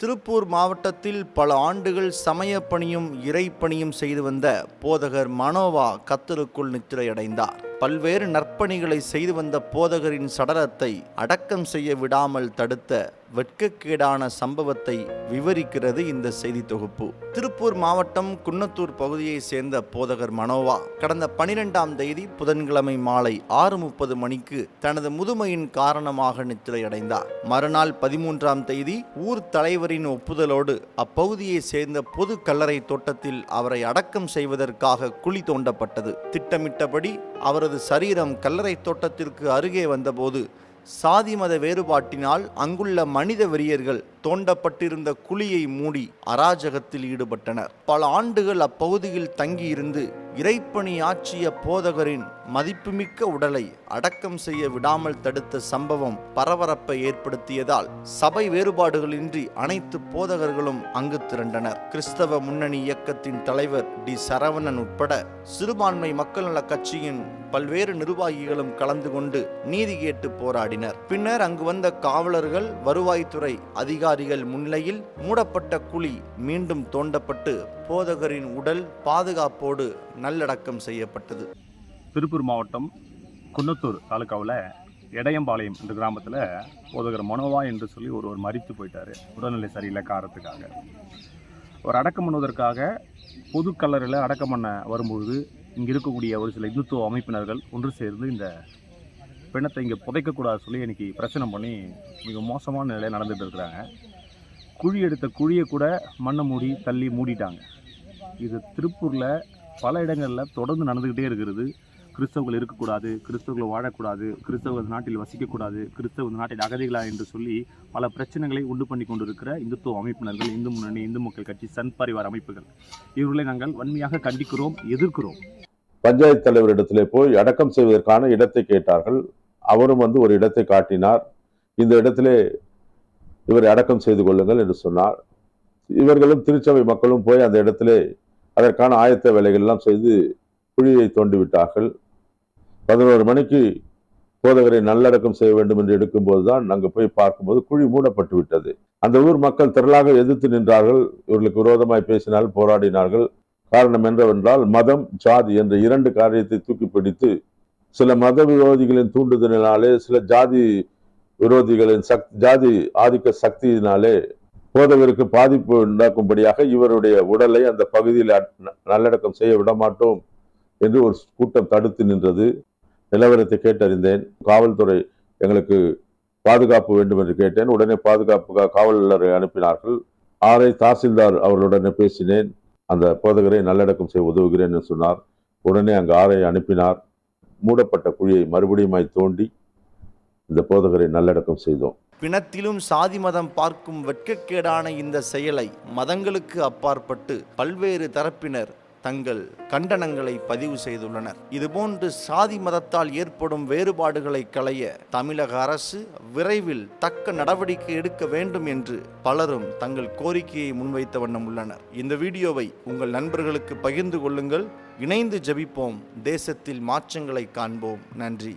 திருப்பூர் மாவட்டத்தில் பல ஆண்டுகள் சமய பணியும் இறை பணியும் செய்து வந்த போதகர் மனோவா கத்தருக்குள் நித்திரையடைந்தார். பல்வேறு நற்பணிகளை செய்து வந்த போதகரின் சடலத்தை அடக்கம் செய்ய விடாமல் தடுத்த வெட்கக்கேடான சம்பவத்தை விவரிக்கிறது இந்த செய்தி தொகுப்பு. திருப்பூர் மாவட்டம் குன்னத்தூர் பகுதியைச் சேர்ந்த போதகர் மனோவா கடந்த பனிரெண்டாம் தேதி புதன்கிழமை மாலை ஆறு முப்பது மணிக்கு தனது முதுமையின் காரணமாக நித்திரையடைந்தார். மறுநாள் பதிமூன்றாம் தேதி ஊர் தலைவரின் ஒப்புதலோடு அப்பகுதியைச் சேர்ந்த பொது கல்லறை தோட்டத்தில் அவரை அடக்கம் செய்வதற்காக குழி தோண்டப்பட்டது. திட்டமிட்டபடி அவரது சரீரம் கல்லறை தோட்டத்திற்கு அருகே வந்தபோது சாதி மத வேறுபாட்டினால் அங்குள்ள மனித வெறியர்கள் தோண்டப்பட்டிருந்த குழியை மூடி அராஜகத்தில் ஈடுபட்டனர். பல ஆண்டுகள் அப்பகுதியில் தங்கியிருந்து இறைப்பணி ஆற்றிய போதகரின் மதிப்புமிக்க உடலை அடக்கம் செய்ய விடாமல் தடுத்த சம்பவம் பரபரப்பை ஏற்படுத்தியதால் சபை வேறுபாடுகளின்றி அனைத்து போதகர்களும் அங்கு திரண்டனர். கிறிஸ்தவ முன்னணி இயக்கத்தின் தலைவர் டி. சரவணன் உட்பட சிறுபான்மை மக்கள் நல கட்சியின் பல்வேறு நிர்வாகிகளும் கலந்து கொண்டு நீதி கேட்டு போராடினர். பின்னர் அங்கு வந்த காவலர்கள் வருவாய்த்துறை அதிகாரிகள் முன்னிலையில் மூடப்பட்ட குழி மீண்டும் தோண்டப்பட்டு போதகரின் உடல் பாதுகாப்போடு நல்லடக்கம் செய்யப்பட்டது. திருப்பூர் மாவட்டம் குன்னத்தூர் தாலுக்காவில் எடையம்பாளையம் என்ற கிராமத்தில் போதகர் மனோவா என்று சொல்லி ஒருவர் மறித்து போயிட்டார் உடல்நிலை சரியில்லை காரணத்துக்காக. அவர் அடக்கம் பண்ணுவதற்காக பொது கல்லறையில் அடக்கம் பண்ண வரும்போது இங்கே இருக்கக்கூடிய ஒரு சில இந்துத்துவ அமைப்பினர்கள் ஒன்று சேர்ந்து இந்த பிணத்தை இங்கே புதைக்கக்கூடாது சொல்லி இன்றைக்கி பிரச்சனை பண்ணி மிக மோசமான நிலையில் நடந்துகிட்டு இருக்கிறாங்க. குழி எடுத்த குழியை கூட மண்ணை மூடி தள்ளி மூடிட்டாங்க. இது திருப்பூரில் பல இடங்களில் தொடர்ந்து நடந்துக்கிட்டே இருக்கிறது. கிறிஸ்தவர்கள் இருக்கக்கூடாது கிறிஸ்தவர்கள் வாழக்கூடாது கிறிஸ்தவர்கள் நாட்டில் வசிக்கக்கூடாது கிறிஸ்தவ நாட்டில் அகதிகளா என்று சொல்லி பல பிரச்சனைகளை உண்டு பண்ணி கொண்டிருக்கிற இந்துத்துவ அமைப்பினர்கள் இந்து முன்னணி இந்து மக்கள் கட்சி சன் பரிவார் அமைப்புகள். இவர்களை நாங்கள் வன்மையாக கண்டிக்கிறோம் எதிர்க்கிறோம். பஞ்சாயத்து தலைவரிடத்திலே போய் அடக்கம் செய்வதற்கான இடத்தை கேட்டார்கள். அவரும் வந்து ஒரு இடத்தை காட்டினார். இந்த இடத்திலே இவரை அடக்கம் செய்து கொள்ளுங்கள் என்று சொன்னார். இவர்களும் திருச்சபை மக்களும் போய் அந்த இடத்திலே அதற்கான ஆயத்த வேலைகள் எல்லாம் செய்து குழியை தோண்டி விட்டார்கள் பதினோரு மணிக்கு போதகரை நல்லடக்கம் செய்ய வேண்டும் என்று எடுக்கும்போது தான் அங்கு போய் பார்க்கும்போது குழி மூடப்பட்டு விட்டது. அந்த ஊர் மக்கள் திரளாக எதிர்த்து நின்றார்கள். இவர்களுக்கு விரோதமாய் பேசினால் போராடினார்கள். காரணம் என்னவென்றால் மதம் ஜாதி என்ற இரண்டு காரியத்தை தூக்கி பிடித்து சில மத விரோதிகளின் தூண்டுதலினாலே சில ஜாதி விரோதிகளின் சக் ஜாதி ஆதிக்க சக்தியினாலே போதகருக்கு பாதிப்பு உண்டாக்கும்படியாக இவருடைய உடலை அந்த பகுதியில் நல்லடக்கம் செய்ய விடமாட்டோம் என்று ஒரு கூட்டம் தடுத்து நின்றது. நிலவரத்தை கேட்டறிந்தேன். காவல்துறை எங்களுக்கு பாதுகாப்பு வேண்டும் என்று கேட்டேன். உடனே பாதுகாப்பு காவலரை அனுப்பினார்கள். ஆரை தாசில்தார் அவர்களுடனே பேசினேன். அந்த போதகரை நல்லடக்கம் செய்ய உதவுகிறேன் என்று சொன்னார். உடனே அங்கு ஆரை அனுப்பினார். மூடப்பட்ட குழியை மறுபடியுமாய் தோண்டி இந்த போதகரை நல்லடக்கம் செய்தோம். பிணத்திலும் சாதி மதம் பார்க்கும் வெட்கக்கேடான இந்த செயலை மதங்களுக்கு அப்பாற்பட்டு பல்வேறு தரப்பினர் தங்கள் கண்டனங்களை பதிவு செய்துள்ளனர். இதுபோன்று சாதி மதத்தால் ஏற்படும் வேறுபாடுகளை களைய தமிழக அரசு விரைவில் தக்க நடவடிக்கை எடுக்க வேண்டும் என்று பலரும் தங்கள் கோரிக்கையை முன்வைத்த வண்ணம் உள்ளனர். இந்த வீடியோவை உங்கள் நண்பர்களுக்கு பகிர்ந்து கொள்ளுங்கள். இணைந்து ஜபிப்போம். தேசத்தில் மாற்றங்களை காண்போம். நன்றி.